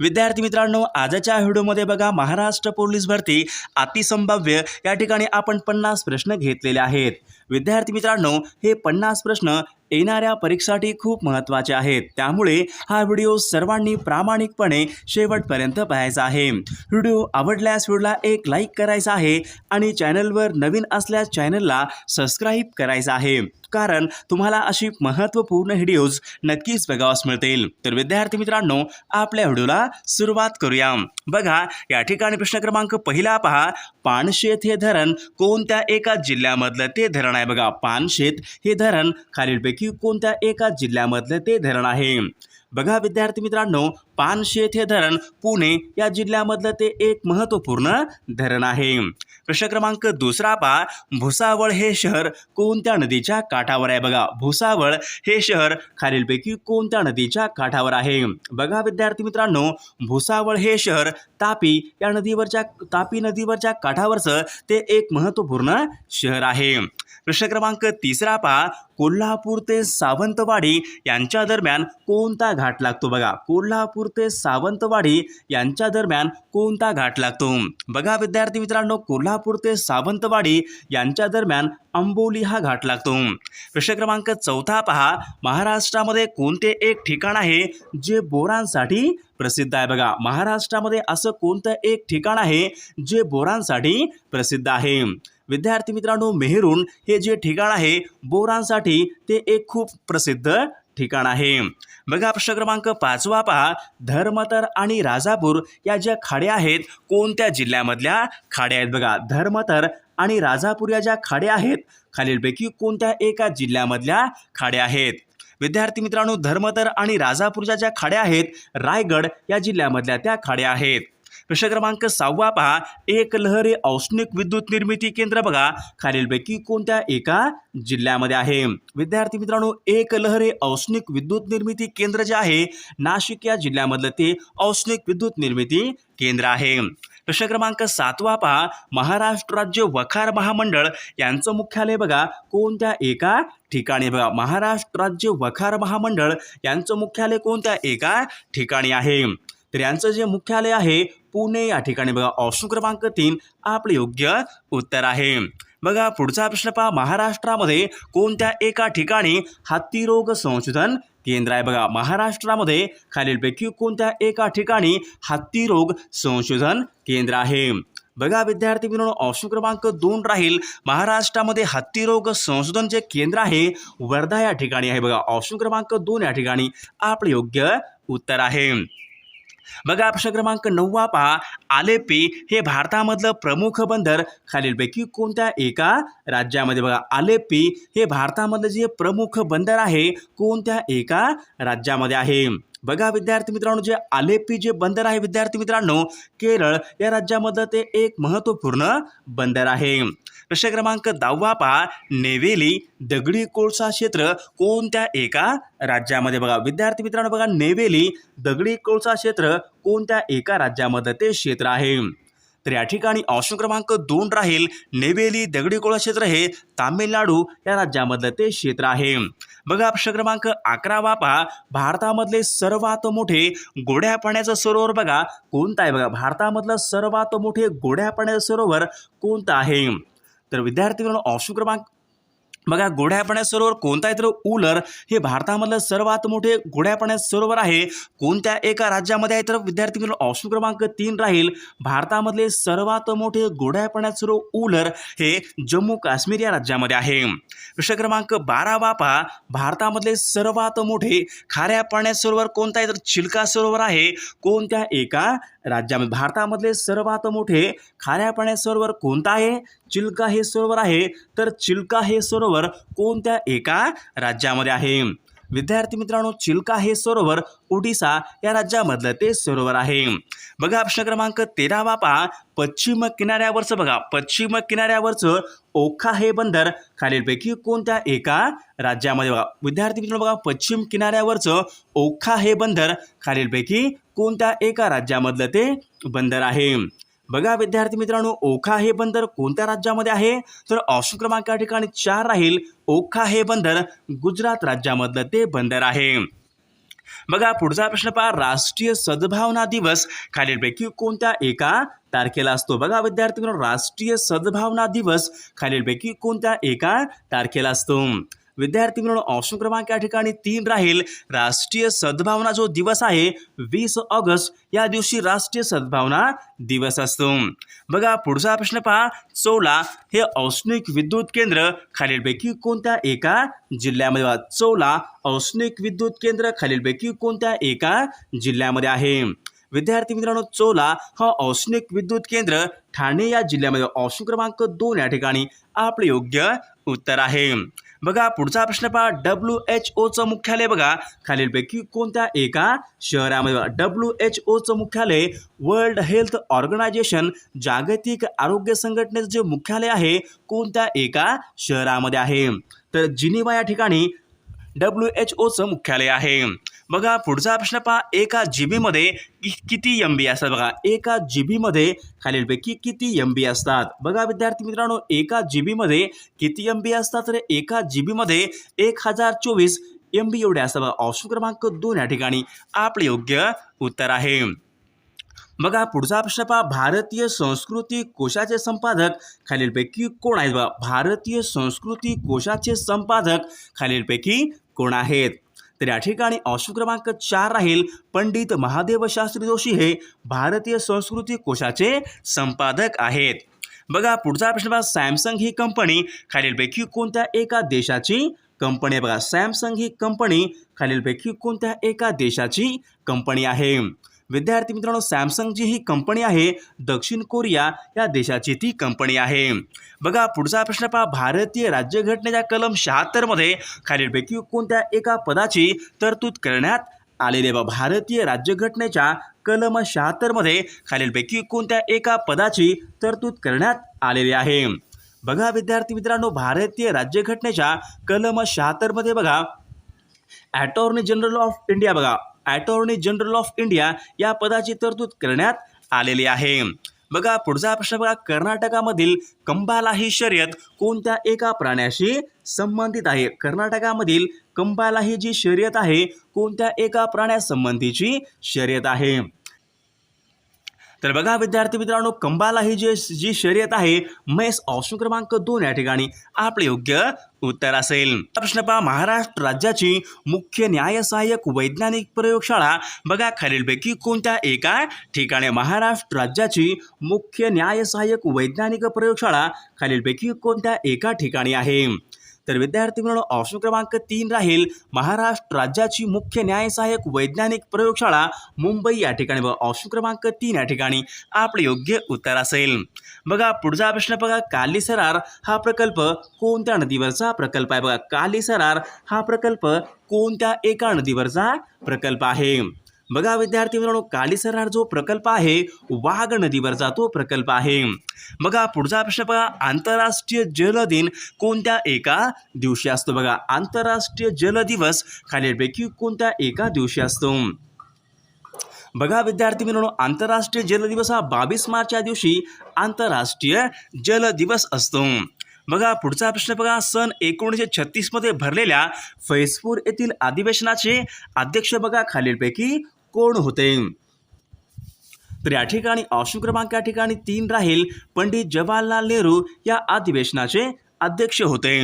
विद्यार्थी मित्रांनो आजच्या व्हिडिओमध्ये बघा महाराष्ट्र पोलीस भरती अतिसंभाव्य. या ठिकाणी आपण पन्नास प्रश्न घेतलेले आहेत. विद्यार्थी मित्रांनो हे पन्नास प्रश्न येणाऱ्या परीक्षासाठी खूप महत्त्वाचे आहेत. त्यामुळे हा व्हिडिओ सर्वांनी प्रामाणिकपणे शेवटपर्यंत पाहायचा आहे. व्हिडिओ आवडल्यास व्हिडिओला एक लाईक करायचा आहे आणि चॅनलवर नवीन असल्यास चॅनलला सबस्क्राईब करायचा आहे. कारण तुम्हाला अशी महत्त्वपूर्ण व्हिडिओज नक्कीच बघावास मिळतील. तर विद्यार्थी मित्रांनो आपल्या व्हिडिओला सुरुवात करूया. बघा या ठिकाणी प्रश्न क्रमांक पहिला पहा. पानशेत हे धरण कोणत्या एका जिल्ह्यामधलं ते धरण आहे बघा पानशेत हे धरण खालीलपैकी कोणत्या एका जिल्ह्यामधलं ते धरण आहे? बघा विद्यार्थी मित्रांनो पानशेत हे धरण पुणे या जिल्ह्यामधलं ते एक महत्त्वपूर्ण धरण आहे. प्रश्न क्रमांक दुसरा पहा. भुसावळ हे शहर कोणत्या नदीच्या काठावर आहे? बघा भुसावळ हे शहर खालीलपैकी कोणत्या नदीच्या काठावर आहे? बघा विद्यार्थी मित्रांनो भुसावळ हे शहर तापी या नदीवरच्या तापी नदीवरच्या काठावरचं ते एक महत्त्वपूर्ण शहर आहे. प्रश्न क्रमांक तिसरा पहा. कोल्हापूर ते सावंतवाडी यांच्या दरम्यान कोणता घाट लागतो? बघा कोल्हापूर ते सावंतवाडी यांच्या दरम्यान कोणता घाट लागतो? बघा विद्यार्थी मित्रांनो कोल्हापूर ते सावंतवाडी यांच्या दरम्यान आंबोली हा घाट लागतो. प्रश्न क्रमांक चौथा पहा. महाराष्ट्रामध्ये कोणते एक ठिकाण आहे जे बोरांसाठी प्रसिद्ध आहे? बघा महाराष्ट्रामध्ये असं कोणतं एक ठिकाण आहे जे बोरांसाठी प्रसिद्ध आहे? विद्यार्थी मित्रांनो मेहरून हे जे ठिकाण आहे बोरांसाठी ते एक खूप प्रसिद्ध ठिकाण आहे. बघा प्रश्न क्रमांक पाचवा पहा. धर्मतर आणि राजापूर या ज्या खाड्या आहेत कोणत्या जिल्ह्यामधल्या खाड्या आहेत? बघा धर्मतर आणि राजापूर या ज्या खाड्या आहेत खालीलपैकी कोणत्या एका जिल्ह्यामधल्या खाड्या आहेत? विद्यार्थी मित्रांनो धर्मतर आणि राजापूरच्या ज्या खाड्या आहेत रायगड या जिल्ह्यामधल्या त्या खाड्या आहेत. प्रश्न क्रमांक सहावा पहा. एक लहरे औष्णिक विद्युत निर्मिती केंद्र बघा. खालीलपैकी कोणत्या एका जिल्ह्यामध्ये आहे? विद्यार्थी मित्रांनो एक लहरे औष्णिक विद्युत निर्मिती केंद्र जे आहे नाशिक या जिल्ह्यामधलं ते औष्णिक विद्युत निर्मिती केंद्र आहे. प्रश्न क्रमांक सातवा पहा. महाराष्ट्र राज्य वखार महामंडळ यांचं मुख्यालय बघा. कोणत्या एका ठिकाणी बघा. महाराष्ट्र राज्य वखार महामंडळ यांचं मुख्यालय कोणत्या एका ठिकाणी आहे? तर यांचं जे मुख्यालय आहे पुणे या ठिकाणी. बघा ऑप्शन क्रमांक तीन आपले योग्य उत्तर आहे. बघा पुढचा प्रश्न पहा. महाराष्ट्रामध्ये कोणत्या एका ठिकाणी हत्तीरोग संशोधन केंद्र आहे? बघा महाराष्ट्रामध्ये खालीलपैकी कोणत्या एका ठिकाणी हत्तीरोग संशोधन केंद्र आहे? बघा विद्यार्थी मित्रांनो ऑप्शन क्रमांक दोन राहील. महाराष्ट्रामध्ये हत्तीरोग संशोधन जे केंद्र आहे वर्धा या ठिकाणी आहे. बघा ऑप्शन क्रमांक दोन या ठिकाणी आपले योग्य उत्तर आहे. बघा प्रश्न क्रमांक नववा पहा. आलेपी हे भारतामधलं प्रमुख बंदर खालीलपैकी कोणत्या एका राज्यामध्ये? बघा आलेपी हे भारतामधलं जे प्रमुख बंदर आहे कोणत्या एका राज्यामध्ये आहे? बघा विद्यार्थी मित्रांनो जे आलेपी जे बंदर आहे विद्यार्थी मित्रांनो केरळ या राज्यामधलं ते एक महत्त्वपूर्ण बंदर आहे. प्रश्न क्रमांक दहावा पहा. नेवेली दगडी कोळसा क्षेत्र कोणत्या एका राज्यामध्ये? बघा विद्यार्थी मित्रांनो बघा नेवेली दगडी कोळसा क्षेत्र कोणत्या एका राज्यामध्ये ते क्षेत्र आहे? तर या ठिकाणी ऑप्शन क्रमांक दोन राहील. नेवेली दगडी कोळसा क्षेत्र हे तामिळनाडू या राज्यामधलं ते क्षेत्र आहे. बघा प्रश्न क्रमांक अकरावा पहा. भारतामधले सर्वात मोठे गोड्या पाण्याचं सरोवर बघा. कोणतं आहे? बघा भारतामधलं सर्वात मोठे गोड्या पाण्याचं सरोवर कोणतं आहे? तर विद्यार्थी मित्रांनो ऑप्शन क्रमांक बघा गोड्या सरोवर कोणता आहे तर उलर हे भारतामधलं सर्वात मोठे गोड्या सरोवर आहे. कोणत्या एका राज्यामध्ये आहे तर विद्यार्थी मित्रांनो ऑप्शन क्रमांक तीन राहील. भारतामधले सर्वात मोठे गोड्या सरोवर उलर हे जम्मू काश्मीर या राज्यामध्ये आहे. प्रश्न क्रमांक बारा बापा भारतामधले सर्वात मोठे खाऱ्या पाण्यात सरोवर कोणतं आहे तर चिल्का सरोवर आहे. कोणत्या एका राज्यामध्ये? भारतामधले सर्वात मोठे खाऱ्या पाण्यात सरोवर कोणतं आहे? चिल्का हे सरोवर आहे. तर चिल्का हे सरोवर कोणत्या एका राज्यामध्ये आहे? विद्यार्थी मित्रांनो चिल्का हे सरोवर ओडिसा या राज्यामधलं ते सरोवर आहे. बघा प्रश्न क्रमांक तेरावा पहा. पश्चिम किनाऱ्यावरचं बघा. पश्चिम किनाऱ्यावरचं ओखा हे बंदर खालीलपैकी कोणत्या एका राज्यामध्ये बघा? विद्यार्थी मित्रांनो बघा. पश्चिम किनाऱ्यावरचं ओखा हे बंदर खालीलपैकी कोणत्या एका राज्यामधलं ते बंदर आहे? बघा विद्यार्थी मित्रांनो ओखा हे बंदर कोणत्या राज्यामध्ये आहे? तर ऑप्शन क्रमांक या ठिकाणी चार राहील. ओखा हे बंदर गुजरात राज्यामधलं ते बंदर आहे. बघा पुढचा प्रश्न पहा. राष्ट्रीय सद्भावना दिवस खालीलपैकी कोणत्या एका तारखेला असतो? बघा विद्यार्थी मित्रांनो राष्ट्रीय सद्भावना दिवस खालीलपैकी कोणत्या एका तारखेला असतो? विद्यार्थी मित्रांनो ऑप्शन क्रमांक या ठिकाणी तीन राहील. राष्ट्रीय सद्भावना जो दिवस आहे वीस ऑगस्ट या दिवशी राष्ट्रीय सद्भावना दिवस असतो. बघा पुढचा प्रश्न पहा. चौला हे औष्णिक विद्युत केंद्र खालीलपैकी कोणत्या एका जिल्ह्यामध्ये चौला औष्णिक विद्युत केंद्र खालीलपैकी कोणत्या एका जिल्ह्यामध्ये आहे? विद्यार्थी मित्रांनो चोला हा औष्णिक विद्युत केंद्र ठाणे या जिल्ह्यामध्ये ऑप्शन क्रमांक दोन या ठिकाणी आपले योग्य उत्तर आहे. बघा पुढचा प्रश्न पहा. डब्ल्यू एच ओचं मुख्यालय बघा. खालीलपैकी कोणत्या एका शहरामध्ये बघा. डब्ल्यू एच ओचं मुख्यालय वर्ल्ड हेल्थ ऑर्गनायझेशन जागतिक आरोग्य संघटनेचं जे मुख्यालय आहे कोणत्या एका शहरामध्ये आहे? तर जिनिवा या ठिकाणी डब्ल्यू एच ओचं मुख्यालय आहे. बघा पुढचा प्रश्न पहा. एका जी बीमध्ये कि किती एम बी असतात बघा? एका जी बीमध्ये खालीलपैकी किती एम बी असतात? बघा विद्यार्थी मित्रांनो एका जी बीमध्ये किती एम बी असतात? तर एका जी बीमध्ये एक हजार चोवीस एम बी एवढे असतात बघा. ऑप्शन क्रमांक दोन या ठिकाणी आपले योग्य उत्तर आहे. बघा पुढचा प्रश्न पहा. भारतीय संस्कृती कोशाचे संपादक खालीलपैकी कोण आहेत बघा? भारतीय संस्कृती कोशाचे संपादक खालीलपैकी कोण आहेत? तर या ठिकाणी अंश क्रमांक चार राहील पंडित महादेव शास्त्री जोशी हे भारतीय संस्कृती कोशाचे संपादक आहेत. बघा पुढचा प्रश्न बघा सॅमसंग ही कंपनी खालीलपैकी कोणत्या एका देशाची कंपनी बघा सॅमसंग ही कंपनी खालीलपैकी कोणत्या एका देशाची कंपनी आहे? विद्यार्थी मित्रांनो सॅमसंग जी ही कंपनी आहे दक्षिण कोरिया या देशाची ती कंपनी आहे. बघा पुढचा प्रश्न पहा. भारतीय राज्यघटनेच्या कलम शहात्तरमध्ये खालीलपैकी कोणत्या एका पदाची तरतूद करण्यात आलेली बा भारतीय राज्यघटनेच्या कलम शहात्तरमध्ये खालीलपैकी कोणत्या एका पदाची तरतूद करण्यात आलेली आहे? बघा विद्यार्थी मित्रांनो भारतीय राज्यघटनेच्या कलम शहात्तरमध्ये बघा. अटॉर्नी जनरल ऑफ इंडिया बघा. अटॉर्नी जनरल ऑफ इंडिया या पदाची तरतूद करण्यात आलेली आहे. बघा पुढचा प्रश्न बघा. कर्नाटकामधील कंबाला ही शर्यत कोणत्या एका प्राण्याशी संबंधित आहे? कर्नाटकामधील कंबाला ही जी शर्यत आहे कोणत्या एका प्राण्यासंबंधीची शर्यत आहे? तर बघा विद्यार्थी मित्रांनो कंबाला ही जी जी शर्यत आहे मैस ऑप्शन क्रमांक दोन या ठिकाणी आपले योग्य उत्तर असेल. प्रश्न पहा महाराष्ट्र राज्याची मुख्य न्याय सहाय्यक वैज्ञानिक प्रयोगशाळा बघा खालीलपैकी कोणत्या एका ठिकाणी? महाराष्ट्र राज्याची मुख्य न्याय सहाय्यक वैज्ञानिक प्रयोगशाळा खालीलपैकी कोणत्या एका ठिकाणी आहे? तर विद्यार्थी मित्रांनो ऑप्शन क्रमांक तीन राहील महाराष्ट्र राज्याची मुख्य न्याय सहाय्यक वैज्ञानिक प्रयोगशाळा मुंबई या ठिकाणी. बघा ऑप्शन क्रमांक तीन या ठिकाणी आपले योग्य उत्तर असेल. बघा पुढचा प्रश्न बघा कालीसरार हा प्रकल्प कोणत्या नदीवरचा प्रकल्प आहे? बघा कालीसरार हा प्रकल्प कोणत्या एका नदीवरचा प्रकल्प आहे? बघा विद्यार्थी मित्रांनो कालीसरार जो प्रकल्प आहे वाघ नदीवरचा तो प्रकल्प आहे. बघा पुढचा प्रश्न बघा आंतरराष्ट्रीय जल दिन कोणत्या एका दिवशी असतो? बघा आंतरराष्ट्रीय जल दिवस खालीलपैकी कोणत्या एका दिवशी असतो? बघा विद्यार्थी मित्रांनो आंतरराष्ट्रीय जल दिवस हा बावीस मार्च या दिवशी आंतरराष्ट्रीय जल दिवस असतो. बघा पुढचा प्रश्न बघा सन एकोणीसशे छत्तीसमध्ये भरलेल्या फैजपूर येथील अधिवेशनाचे अध्यक्ष बघा खालीलपैकी कोण होते? तर या ठिकाणी ऑप्शन क्रमांक या ठिकाणी तीन राहील. पंडित जवाहरलाल नेहरू या अधिवेशनाचे अध्यक्ष होते.